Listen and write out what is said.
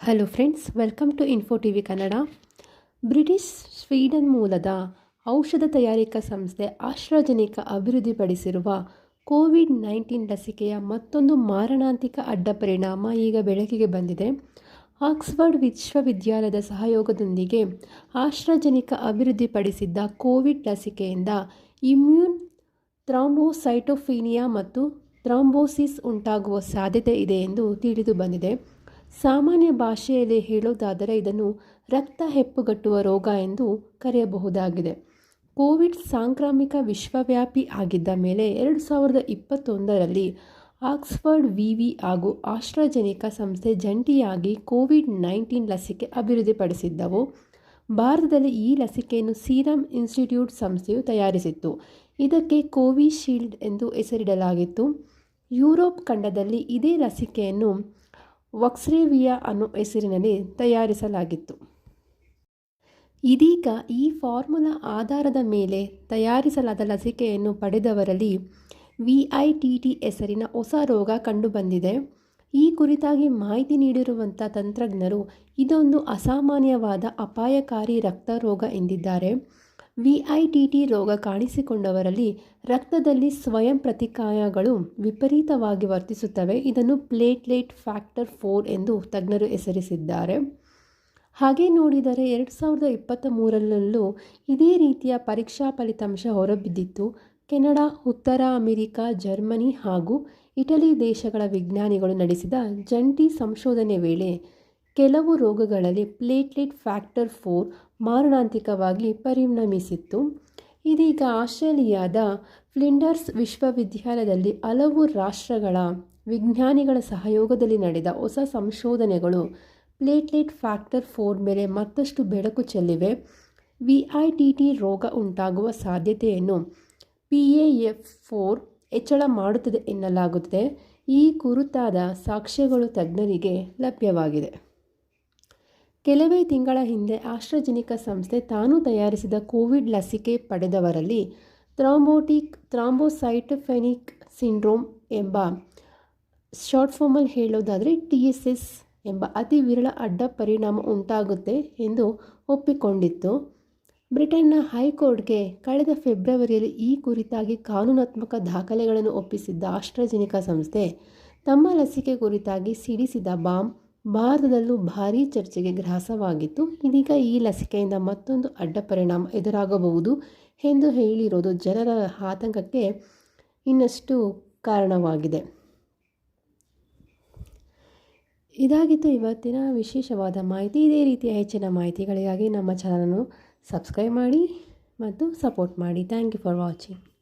Hello friends welcome to info T V Kannada British Sweden ಮೂಲದ ಔಷಧ ತಯಾರಿಕಾ ಸಂಸ್ಥೆ ಆಶ್ರಜನಿಕ ಅಭಿವೃದ್ಧಿಪಡಿಸಿರುವ ಕೋವಿಡ್ ನೈನ್ಟೀನ್ ಲಸಿಕೆಯ ಮತ್ತೊಂದು ಮಾರಣಾಂತಿಕ ಅಡ್ಡ ಪರಿಣಾಮ ಈಗ ಬೆಳಕಿಗೆ ಬಂದಿದೆ. ಆಕ್ಸ್ಫರ್ಡ್ ವಿಶ್ವವಿದ್ಯಾಲಯದ ಸಹಯೋಗದೊಂದಿಗೆ ಆಶ್ರಜನಿಕ ಅಭಿವೃದ್ಧಿಪಡಿಸಿದ್ದ ಕೋವಿಡ್ ಲಸಿಕೆಯಿಂದ ಇಮ್ಯೂನ್ ಥ್ರಾಂಬೋಸೈಟೋಫೀನಿಯಾ ಮತ್ತು ಥ್ರಾಂಬೋಸಿಸ್ ಉಂಟಾಗುವ ಸಾಧ್ಯತೆ ಇದೆ ಎಂದು ತಿಳಿದು ಬಂದಿದೆ. ಸಾಮಾನ್ಯ ಭಾಷೆಯಲ್ಲಿ ಹೇಳೋದಾದರೆ ಇದನ್ನು ರಕ್ತ ಹೆಪ್ಪುಗಟ್ಟುವ ರೋಗ ಎಂದು ಕರೆಯಬಹುದಾಗಿದೆ. ಕೋವಿಡ್ ಸಾಂಕ್ರಾಮಿಕ ವಿಶ್ವವ್ಯಾಪಿ ಆಗಿದ್ದ ಮೇಲೆ ಎರಡು ಸಾವಿರದ ಇಪ್ಪತ್ತೊಂದರಲ್ಲಿ ಆಕ್ಸ್ಫರ್ಡ್ ವಿವಿ ಹಾಗೂ ಆಸ್ಟ್ರಾಜೆನಿಕಾ ಸಂಸ್ಥೆ ಜಂಟಿಯಾಗಿ ಕೋವಿಡ್ ನೈನ್ಟೀನ್ ಲಸಿಕೆ ಅಭಿವೃದ್ಧಿಪಡಿಸಿದ್ದವು. ಭಾರತದಲ್ಲಿ ಈ ಲಸಿಕೆಯನ್ನು ಸೀರಮ್ ಇನ್ಸ್ಟಿಟ್ಯೂಟ್ ಸಂಸ್ಥೆಯು ತಯಾರಿಸಿತ್ತು. ಇದಕ್ಕೆ ಕೋವಿಶೀಲ್ಡ್ ಎಂದು ಹೆಸರಿಡಲಾಗಿತ್ತು. ಯುರೋಪ್ ಖಂಡದಲ್ಲಿ ಇದೇ ಲಸಿಕೆಯನ್ನು ವಕ್ಸ್ರೇವಿಯಾ ಅನ್ನೋ ಹೆಸರಿನಲ್ಲಿ ತಯಾರಿಸಲಾಗಿತ್ತು. ಇದೀಗ ಈ ಫಾರ್ಮುಲಾ ಆಧಾರದ ಮೇಲೆ ತಯಾರಿಸಲಾದ ಲಸಿಕೆಯನ್ನು ಪಡೆದವರಲ್ಲಿ ವಿ ಐ ಟಿ ಟಿ ಹೆಸರಿನ ಹೊಸ ರೋಗ ಕಂಡುಬಂದಿದೆ. ಈ ಕುರಿತಾಗಿ ಮಾಹಿತಿ ನೀಡಿರುವಂಥ ತಂತ್ರಜ್ಞರು ಇದೊಂದು ಅಸಾಮಾನ್ಯವಾದ ಅಪಾಯಕಾರಿ ರಕ್ತ ರೋಗ ಎಂದಿದ್ದಾರೆ. ವಿ ಐ ಟಿ ಟಿ ರೋಗ ಕಾಣಿಸಿಕೊಂಡವರಲ್ಲಿ ರಕ್ತದಲ್ಲಿ ಸ್ವಯಂ ಪ್ರತಿಕಾಯಗಳು ವಿಪರೀತವಾಗಿ ವರ್ತಿಸುತ್ತವೆ. ಇದನ್ನು ಪ್ಲೇಟ್ಲೇಟ್ ಫ್ಯಾಕ್ಟರ್ ಫೋರ್ ಎಂದು ತಜ್ಞರು ಹೆಸರಿಸಿದ್ದಾರೆ. ಹಾಗೆ ನೋಡಿದರೆ ಎರಡು ಸಾವಿರದ ಇಪ್ಪತ್ತ ಮೂರರಲ್ಲೂ ಇದೇ ರೀತಿಯ ಪರೀಕ್ಷಾ ಫಲಿತಾಂಶ ಹೊರಬಿದ್ದಿತ್ತು. ಕೆನಡಾ, ಉತ್ತರ ಅಮೆರಿಕ, ಜರ್ಮನಿ ಹಾಗೂ ಇಟಲಿ ದೇಶಗಳ ವಿಜ್ಞಾನಿಗಳು ನಡೆಸಿದ ಜಂಟಿ ಸಂಶೋಧನೆ ವೇಳೆ ಕೆಲವು ರೋಗಗಳಲ್ಲಿ ಪ್ಲೇಟ್ಲೆಟ್ ಫ್ಯಾಕ್ಟರ್ ಫೋರ್ ಮಾರಣಾಂತಿಕವಾಗಿ ಪರಿಣಮಿಸಿತ್ತು. ಇದೀಗ ಆಸ್ಟ್ರೇಲಿಯಾದ ಫ್ಲಿಂಡರ್ಸ್ ವಿಶ್ವವಿದ್ಯಾಲಯದಲ್ಲಿ ಹಲವು ರಾಷ್ಟ್ರಗಳ ವಿಜ್ಞಾನಿಗಳ ಸಹಯೋಗದಲ್ಲಿ ನಡೆದ ಹೊಸ ಸಂಶೋಧನೆಗಳು ಪ್ಲೇಟ್ಲೆಟ್ ಫ್ಯಾಕ್ಟರ್ ಫೋರ್ ಮೇಲೆ ಮತ್ತಷ್ಟು ಬೆಳಕು ಚೆಲ್ಲಿವೆ. ವಿ ಐ ಟಿ ಟಿ ರೋಗ ಉಂಟಾಗುವ ಸಾಧ್ಯತೆಯನ್ನು ಪಿ ಎ ಎಫ್ ಫೋರ್ ಹೆಚ್ಚಳ ಮಾಡುತ್ತದೆ ಎನ್ನಲಾಗುತ್ತದೆ. ಈ ಕುರಿತಾದ ಸಾಕ್ಷ್ಯಗಳು ತಜ್ಞರಿಗೆ ಲಭ್ಯವಾಗಿದೆ. ಕೆಲವೇ ತಿಂಗಳ ಹಿಂದೆ ಆಶ್ರಜನಿಕ ಸಂಸ್ಥೆ ತಾನು ತಯಾರಿಸಿದ ಕೋವಿಡ್ ಲಸಿಕೆ ಪಡೆದವರಲ್ಲಿ ಥ್ರಾಂಬೋಟಿಕ್, ಥ್ರಾಂಬೋಸೈಟಫೆನಿಕ್ ಸಿಂಡ್ರೋಮ್ ಎಂಬ ಶಾರ್ಟ್ ಫಾರ್ಮಲ್ಲಿ ಹೇಳೋದಾದರೆ ಟಿ ಎಸ್ ಎಸ್ ಎಂಬ ಅತಿ ವಿರಳ ಅಡ್ಡ ಪರಿಣಾಮ ಉಂಟಾಗುತ್ತೆ ಎಂದು ಒಪ್ಪಿಕೊಂಡಿತ್ತು. ಬ್ರಿಟನ್ನ ಹೈಕೋರ್ಟ್ಗೆ ಕಳೆದ ಫೆಬ್ರವರಿಯಲ್ಲಿ ಈ ಕುರಿತಾಗಿ ಕಾನೂನಾತ್ಮಕ ದಾಖಲೆಗಳನ್ನು ಒಪ್ಪಿಸಿದ್ದ ಆಶ್ರಜನಿಕ ಸಂಸ್ಥೆ ತಮ್ಮ ಲಸಿಕೆ ಕುರಿತಾಗಿ ಸಿಡಿಸಿದ ಬಾಂಬ್ ಭಾರತದಲ್ಲೂ ಭಾರೀ ಚರ್ಚೆಗೆ ಗ್ರಾಸವಾಗಿತ್ತು ಇದೀಗ ಈ ಲಸಿಕೆಯಿಂದ ಮತ್ತೊಂದು ಅಡ್ಡ ಪರಿಣಾಮ ಎದುರಾಗಬಹುದು ಎಂದು ಹೇಳಿರೋದು ಜನರ ಆತಂಕಕ್ಕೆ ಇನ್ನಷ್ಟು ಕಾರಣವಾಗಿದೆ. ಇದಾಗಿತ್ತು ಇವತ್ತಿನ ವಿಶೇಷವಾದ ಮಾಹಿತಿ. ಇದೇ ರೀತಿಯ ಹೆಚ್ಚಿನ ಮಾಹಿತಿಗಳಿಗಾಗಿ ನಮ್ಮ ಚಾನಲನ್ನು ಸಬ್ಸ್ಕ್ರೈಬ್ ಮಾಡಿ ಮತ್ತು ಸಪೋರ್ಟ್ ಮಾಡಿ. Thank you for watching.